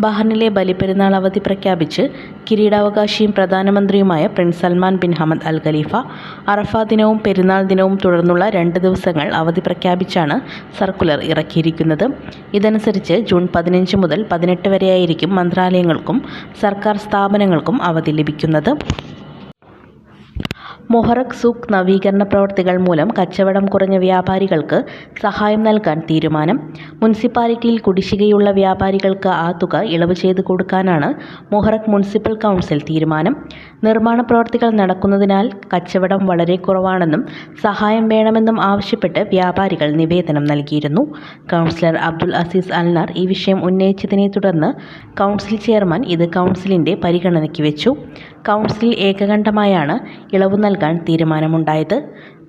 ബഹ്റിനിലെ ബലിപ്പെരുന്നാൾ അവധി പ്രഖ്യാപിച്ച് കിരീടാവകാശിയും പ്രധാനമന്ത്രിയുമായ prince Salman bin Hamad Al Khalifa അറഫ ദിനവും പെരുന്നാൾ ദിനവും തുടർന്നുള്ള രണ്ട് ദിവസങ്ങൾ അവധി പ്രഖ്യാപിച്ചാണ് സർക്കുലർ ഇറക്കിയിരിക്കുന്നത്. ഇതനുസരിച്ച് ജൂൺ പതിനഞ്ച് മുതൽ പതിനെട്ട് വരെയായിരിക്കും മന്ത്രാലയങ്ങൾക്കും സർക്കാർ സ്ഥാപനങ്ങൾക്കും അവധി ലഭിക്കുന്നത്. മൊഹറക് സൂക്ക് നവീകരണ പ്രവർത്തികൾ മൂലം കച്ചവടം കുറഞ്ഞ വ്യാപാരികൾക്ക് സഹായം നൽകാൻ തീരുമാനം. മുനിസിപ്പാലിറ്റിയിൽ കുടിശ്ശികയുള്ള വ്യാപാരികൾക്ക് ആ തുക ഇളവ് ചെയ്തു കൊടുക്കാനാണ് മൊഹറക് മുനിസിപ്പൽ കൗൺസിൽ തീരുമാനം. നിർമ്മാണ പ്രവർത്തികൾ നടക്കുന്നതിനാൽ കച്ചവടം വളരെ കുറവാണെന്നും സഹായം വേണമെന്നും ആവശ്യപ്പെട്ട് വ്യാപാരികൾ നിവേദനം നൽകിയിരുന്നു. കൗൺസിലർ അബ്ദുൽ അസീസ് അൽനാർ ഈ വിഷയം ഉന്നയിച്ചതിനെ തുടർന്ന് കൗൺസിൽ ചെയർമാൻ ഇത് കൗൺസിലിന്റെ പരിഗണനയ്ക്ക് വെച്ചു. കൗൺസിൽ ഏകകണ്ഠമായാണ് ഇളവ് നൽകാൻ തീരുമാനമുണ്ടായത്.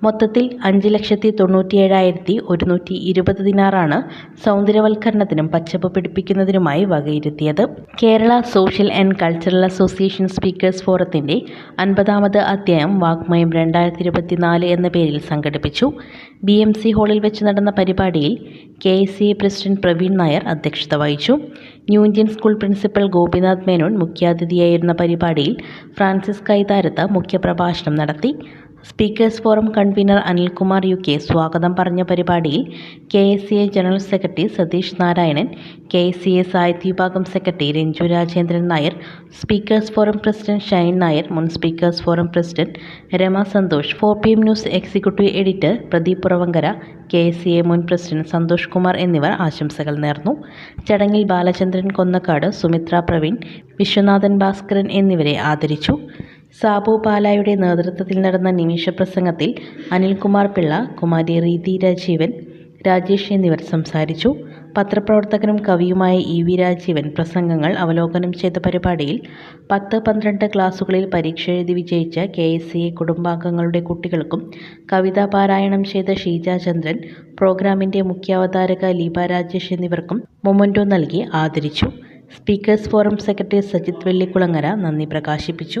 മൊത്തത്തിൽ അഞ്ച് ലക്ഷത്തി തൊണ്ണൂറ്റിയേഴായിരത്തി ഒരുന്നൂറ്റി ഇരുപത് ദിനാറാണ് സൗന്ദര്യവൽക്കരണത്തിനും പച്ചപ്പ് പിടിപ്പിക്കുന്നതിനുമായി വകയിരുത്തിയത്. Kerala social and cultural association speakers ഫോറത്തിന്റെ അൻപതാമത് അധ്യായം വാഗ്മയം രണ്ടായിരത്തി ഇരുപത്തിനാല് എന്ന പേരിൽ സംഘടിപ്പിച്ചു. ബി എം സി ഹാളിൽ വെച്ച് നടന്ന പരിപാടിയിൽ K S C president Praveen Nair അധ്യക്ഷത വഹിച്ചു. New Indian school principal Gopinath Menon മുഖ്യാതിഥിയായിരുന്ന പരിപാടിയിൽ ഫ്രാൻസിസ് കൈതാരത്ത് മുഖ്യപ്രഭാഷണം നടത്തി. Speakers forum convener Anilkumar U K സ്വാഗതം പറഞ്ഞ പരിപാടിയിൽ K S C A general secretary Satheesh Narayanan K S C A സാഹിത്യ വിഭാഗം secretary Ranju Rajendran Nair speakers forum president Shine Nair മുൻ speakers forum president Rama Santhosh four P M news executive editor Pradeep Puravankara K S C A മുൻ president Santhosh Kumar എന്നിവർ ആശംസകൾ നേർന്നു. ചടങ്ങിൽ ബാലചന്ദ്രൻ കൊന്നക്കാട് സുമിത്ര പ്രവീൺ വിശ്വനാഥൻ ഭാസ്കരൻ എന്നിവരെ ആദരിച്ചു. സാബു പാലായുടെ നേതൃത്വത്തിൽ നടന്ന നിമിഷ പ്രസംഗത്തിൽ അനിൽകുമാർ പിള്ള കുമാരി റീതി രാജീവൻ രാജേഷ് എന്നിവർ സംസാരിച്ചു. പത്രപ്രവർത്തകനും കവിയുമായ ഇ വി രാജീവൻ പ്രസംഗങ്ങൾ അവലോകനം ചെയ്ത പരിപാടിയിൽ പത്ത് പന്ത്രണ്ട് ക്ലാസുകളിൽ പരീക്ഷ എഴുതി വിജയിച്ച കെ എസ് സി കുടുംബാംഗങ്ങളുടെ കുട്ടികൾക്കും കവിതാ പാരായണം ചെയ്ത ഷീജ ചന്ദ്രൻ പ്രോഗ്രാമിന്റെ മുഖ്യാവതാരക ലീബ രാജേഷ് എന്നിവർക്കും മൊമന്റോ നൽകി ആദരിച്ചു. Speakers forum secretary Sajith Vellikulangara നന്ദി പ്രകാശിപ്പിച്ചു.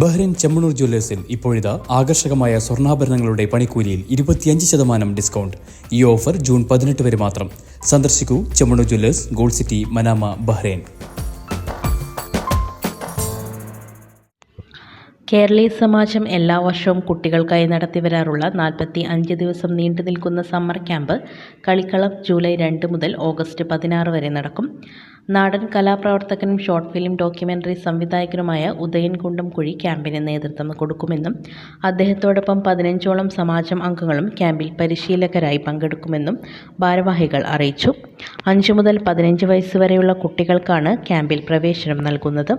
ബഹ്റിൻ ചെമ്മണൂർ ജ്വല്ലേഴ്സിൽ ഇപ്പോഴിതാ ആകർഷകമായ സ്വർണാഭരണങ്ങളുടെ പണിക്കൂലിയിൽ ഇരുപത്തിയഞ്ച് ശതമാനം ഡിസ്കൗണ്ട്. ഈ ഓഫർ ജൂൺ പതിനെട്ട് വരെ മാത്രം. സന്ദർശിക്കൂ Chemmanur jewellers gold city Manama Bahrain. കേരളീയ സമാജം എല്ലാ വർഷവും കുട്ടികൾക്കായി നടത്തി വരാറുള്ള നാൽപ്പത്തി അഞ്ച് ദിവസം നീണ്ടു നിൽക്കുന്ന സമ്മർ ക്യാമ്പ് കളിക്കളം ജൂലൈ രണ്ട് മുതൽ ഓഗസ്റ്റ് പതിനാറ് വരെ നടക്കും. നാടൻ കലാപ്രവർത്തകനും ഷോർട്ട് ഫിലിം ഡോക്യുമെന്ററി സംവിധായകനുമായ ഉദയൻകുണ്ടം കുഴി ക്യാമ്പിന് നേതൃത്വം കൊടുക്കുമെന്നും അദ്ദേഹത്തോടൊപ്പം പതിനഞ്ചോളം സമാജം അംഗങ്ങളും ക്യാമ്പിൽ പരിശീലകരായി പങ്കെടുക്കുമെന്നും ഭാരവാഹികൾ അറിയിച്ചു. അഞ്ച് മുതൽ പതിനഞ്ച് വയസ്സ് വരെയുള്ള കുട്ടികൾക്കാണ് ക്യാമ്പിൽ പ്രവേശനം നൽകുന്നത്.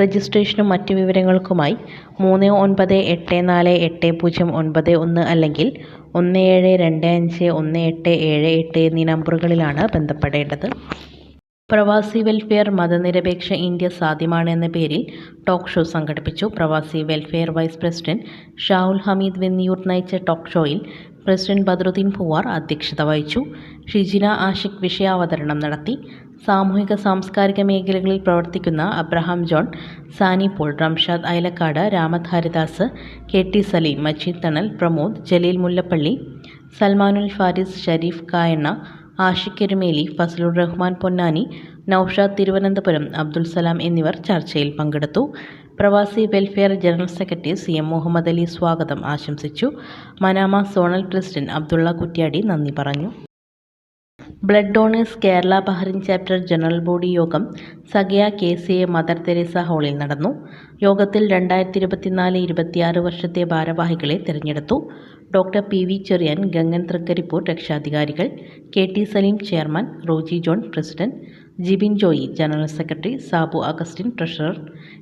രജിസ്ട്രേഷനും മറ്റു വിവരങ്ങൾക്കുമായി മൂന്ന് ഒൻപത് എട്ട് നാല് എട്ട് പൂജ്യം ഒൻപത് ഒന്ന് അല്ലെങ്കിൽ ഒന്ന് ഏഴ് രണ്ട് അഞ്ച് ഒന്ന് എട്ട് ഏഴ് എട്ട് എന്നീ നമ്പറുകളിലാണ് ബന്ധപ്പെടേണ്ടത്. പ്രവാസി വെൽഫെയർ മതനിരപേക്ഷ ഇന്ത്യ സാധ്യമാണ് എന്ന പേരിൽ ടോക്ക് ഷോ സംഘടിപ്പിച്ചു. Pravasi welfare vice president Shahul Hameed Venniyoor നയിച്ച ടോക്ക് ഷോയിൽ പ്രസിഡന്റ് ബദ്രുദ്ദീൻ പൂവാർ അധ്യക്ഷത വഹിച്ചു. ഷിജിന ആഷിഖ് വിഷയാവതരണം നടത്തി. സാമൂഹിക സാംസ്കാരിക മേഖലകളിൽ പ്രവർത്തിക്കുന്ന Abraham John Sani Paul Ramshad Ayalakkad Ramath Haridas K T Saleem Majeed Thanal Pramod Jaleel Mullappally Salmanul Faris Sharif Kayanna Ashiq Erumeli Fazlur Rahman Ponnani Naushad Thiruvananthapuram Abdul Salam എന്നിവർ ചർച്ചയിൽ പങ്കെടുത്തു. Pravasi welfare general secretary C M Muhammad Ali സ്വാഗതം ആശംസിച്ചു. Manama zonal president Abdulla Kuttiyadi നന്ദി പറഞ്ഞു. Blood donors Kerala Bahrain chapter general body യോഗം Sagaya K C A Mother Teresa ഹാളിൽ നടന്നു. യോഗത്തിൽ രണ്ടായിരത്തി ഇരുപത്തിനാല് ഇരുപത്തിയാറ് വർഷത്തെ ഭാരവാഹികളെ തിരഞ്ഞെടുത്തു. Doctor P V Cherian Gangan Thrikkarippur രക്ഷാധികാരികൾ K T Saleem chairman Roji John president Jibin Joy general secretary Sabu Augustine treasurer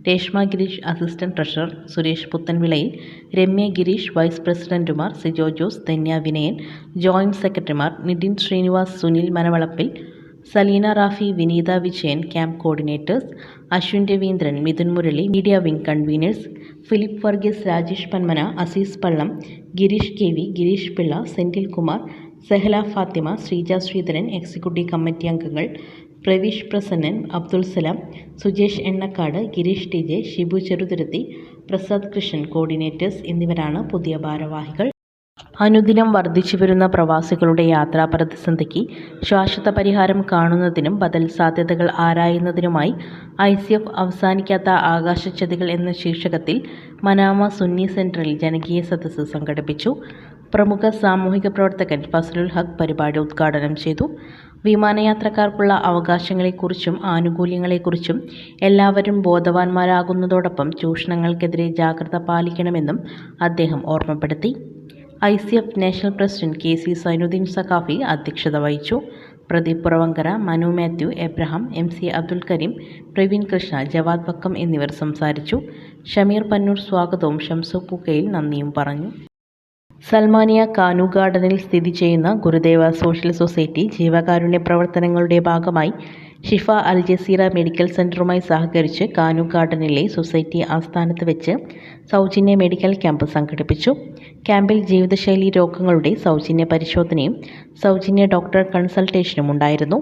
Reshma Girish assistant treasurer Suresh Puthenvilayil Ramya Girish vice പ്രസിഡന്റുമാർ സിജോ ജോസ് ധന്യ വിനയൻ ജോയിന്റ് സെക്രട്ടറിമാർ Nithin Srinivas Sunil Manavalappil Saleena Rafi Vineetha Vijayan camp coordinators Ashwin Raveendran Mithun Murali media wing conveners Philip Varghese Rajesh Panmana Azeez Pallam Girish K V Girish Pillai Senthil Kumar Sehla Fathima Sreeja Sreedharan executive committee അംഗങ്ങൾ Pravish Prasannan Abdul Salam Sujesh Ennakkad Girish T J Shibu Cheruthuruthy Prasad Krishnan coordinators എന്നിവരാണ് പുതിയ ഭാരവാഹികൾ. അനുദിനം വർദ്ധിച്ചു വരുന്ന പ്രവാസികളുടെ യാത്രാ പ്രതിസന്ധിക്ക് ശാശ്വത പരിഹാരം കാണുന്നതിനും ബദൽ സാധ്യതകൾ ആരായുന്നതിനുമായി ഐ സി എഫ് അവസാനിക്കാത്ത ആകാശച്ചതികൾ എന്ന ശീർഷകത്തിൽ മനാമ സുന്നി സെന്ററിൽ ജനകീയ സദസ്സ് സംഘടിപ്പിച്ചു. പ്രമുഖ സാമൂഹിക പ്രവർത്തകൻ ഫസലുൽ ഹഖ് പരിപാടി ഉദ്ഘാടനം ചെയ്തു. വിമാനയാത്രക്കാർക്കുള്ള അവകാശങ്ങളെക്കുറിച്ചും ആനുകൂല്യങ്ങളെക്കുറിച്ചും എല്ലാവരും ബോധവാന്മാരാകുന്നതോടൊപ്പം ചൂഷണങ്ങൾക്കെതിരെ ജാഗ്രത പാലിക്കണമെന്നും അദ്ദേഹം ഓർമ്മപ്പെടുത്തി. I C F national president K C Zainuddin Saqafi അധ്യക്ഷത വഹിച്ചു. Pradeep Puravankara Manu Mathew Abraham M C Abdul Kareem Praveen Krishna Jawad Vakkom എന്നിവർ സംസാരിച്ചു. ഷമീർ പന്നൂർ സ്വാഗതവും ഷംസു പൂക്കയിൽ നന്ദിയും പറഞ്ഞു. സൽമാനിയ കാനു ഗാർഡനിൽ സ്ഥിതി ചെയ്യുന്ന ഗുരുദേവ സോഷ്യൽ സൊസൈറ്റി ജീവകാരുണ്യ പ്രവർത്തനങ്ങളുടെ ഭാഗമായി ഷിഫ അൽ ജസീറ മെഡിക്കൽ സെന്ററുമായി സഹകരിച്ച് കാനു ഗാർഡനിലെ സൊസൈറ്റി ആസ്ഥാനത്ത് വെച്ച് സൗജന്യ മെഡിക്കൽ ക്യാമ്പ് സംഘടിപ്പിച്ചു. ക്യാമ്പിൽ ജീവിതശൈലി രോഗങ്ങളുടെ സൗജന്യ പരിശോധനയും സൗജന്യ ഡോക്ടർ കൺസൾട്ടേഷനും ഉണ്ടായിരുന്നു.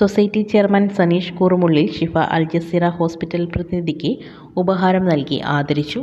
Society chairman Saneesh Koorumullil Shifa Al Jazeera hospital പ്രതിനിധിക്ക് ഉപഹാരം നൽകി ആദരിച്ചു.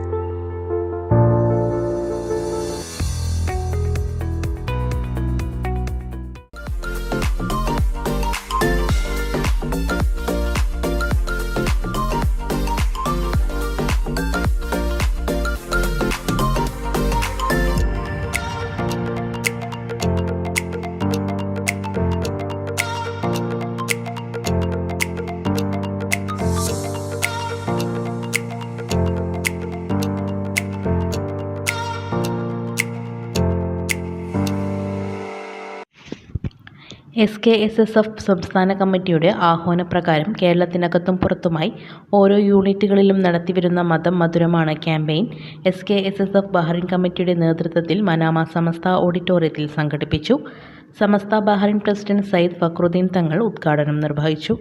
S K S S F സംസ്ഥാന കമ്മിറ്റിയുടെ ആഹ്വാനപ്രകാരം കേരളത്തിനകത്തും പുറത്തുമായി ഓരോ യൂണിറ്റുകളിലും നടത്തിവരുന്ന മതം മധുരമാണ് campaign. S K S S F Bahrain കമ്മിറ്റിയുടെ നേതൃത്വത്തിൽ മനാമ സമസ്ത ഓഡിറ്റോറിയത്തിൽ സംഘടിപ്പിച്ചു. സമസ്ത ബഹ്റിൻ പ്രസിഡന്റ് സയ്യിദ് ഫക്രുദ്ദീൻ തങ്ങൾ ഉദ്ഘാടനം നിർവഹിച്ചു.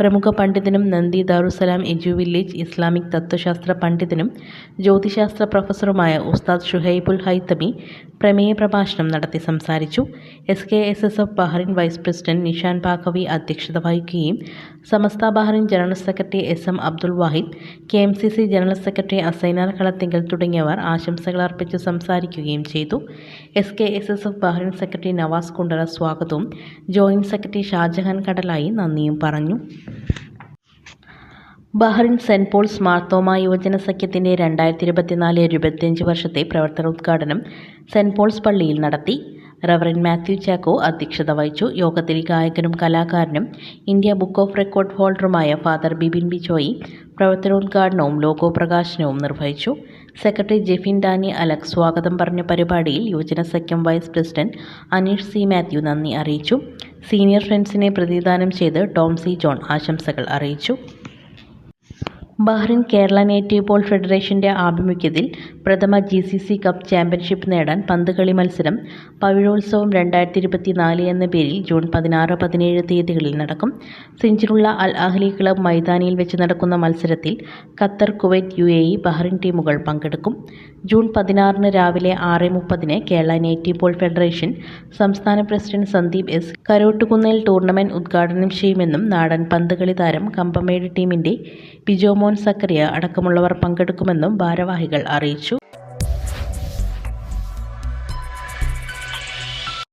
പ്രമുഖ പണ്ഡിതനും നന്ദി ദാറുസലാം എജു വില്ലേജ് ഇസ്ലാമിക് തത്വശാസ്ത്ര പണ്ഡിതനും ജ്യോതിശാസ്ത്ര പ്രൊഫസറുമായ ഉസ്താദ് ഷുഹൈബുൽ ഹൈത്തമി പ്രമേയ പ്രഭാഷണം നടത്തി സംസാരിച്ചു. S K S S F Bahrain vice president Nishan Baqavi അധ്യക്ഷത വഹിക്കുകയും Samastha Bahrain general secretary S M Abdul Wahid K M C C general secretary Asainar Kalathingal തുടങ്ങിയവർ ആശംസകൾ അർപ്പിച്ച് സംസാരിക്കുകയും ചെയ്തു. S K S S F Bahrain secretary Navas Kundara സ്വാഗതവും. Joint secretary Shah Jahan കടലായി നന്ദിയും പറഞ്ഞു. ബഹ്റിൻ സെന്റ് പോൾസ് മാർത്തോമ യുവജന സഖ്യത്തിന്റെ രണ്ടായിരത്തി ഇരുപത്തിനാല് ഇരുപത്തിയഞ്ച് വർഷത്തെ പ്രവർത്തന ഉദ്ഘാടനം സെന്റ് പോൾസ് പള്ളിയിൽ നടത്തി. റവറൻ മാത്യു ചാക്കോ അധ്യക്ഷത വഹിച്ചു. യോഗത്തിൽ ഗായകനും കലാകാരനും ഇന്ത്യ ബുക്ക് ഓഫ് റെക്കോർഡ് ഹോൾഡറുമായ ഫാദർ ബിബിൻ ബിജോയി പ്രവർത്തനോദ്ഘാടനവും ലോഗോ പ്രകാശനവും നിർവഹിച്ചു. സെക്രട്ടറി ജെഫിൻ ഡാനി അലക് സ്വാഗതം പറഞ്ഞ പരിപാടിയിൽ Yuvajana Sakhyam vice president Aneesh C Mathew നന്ദി അറിയിച്ചു. സീനിയർ ഫ്രണ്ട്സിനെ പ്രതിദാനം ചെയ്ത് ടോം സി ജോൺ ആശംസകൾ അറിയിച്ചു. ബഹ്റിൻ കേരള നേറ്റീവ് ബോൾ ഫെഡറേഷന്റെ ആഭിമുഖ്യത്തിൽ പ്രഥമ G C C cup championship നേടാൻ പന്തുകളി മത്സരം പവിഴോത്സവം രണ്ടായിരത്തി ഇരുപത്തി നാല് എന്ന പേരിൽ ജൂൺ പതിനാറ് പതിനേഴ് തീയതികളിൽ നടക്കും. സിഞ്ചിലുള്ള അൽ അഹ്ലി ക്ലബ് മൈതാനിയിൽ വെച്ച് നടക്കുന്ന മത്സരത്തിൽ Qatar Kuwait U A E Bahrain teams പങ്കെടുക്കും. ജൂൺ പതിനാറിന് രാവിലെ ആറ് മുപ്പതിന് കേരള നേറ്റീവ് ബോൾ ഫെഡറേഷൻ സംസ്ഥാന president Sandeep S Karottukunnel tournament ഉദ്ഘാടനം ചെയ്യുമെന്നും നാടൻ പന്തുകളി താരം കമ്പമേട് ടീമിന്റെ ബിജോമോൻ സക്കറിയ അടക്കമുള്ളവർ പങ്കെടുക്കുമെന്നും ഭാരവാഹികൾ അറിയിച്ചു.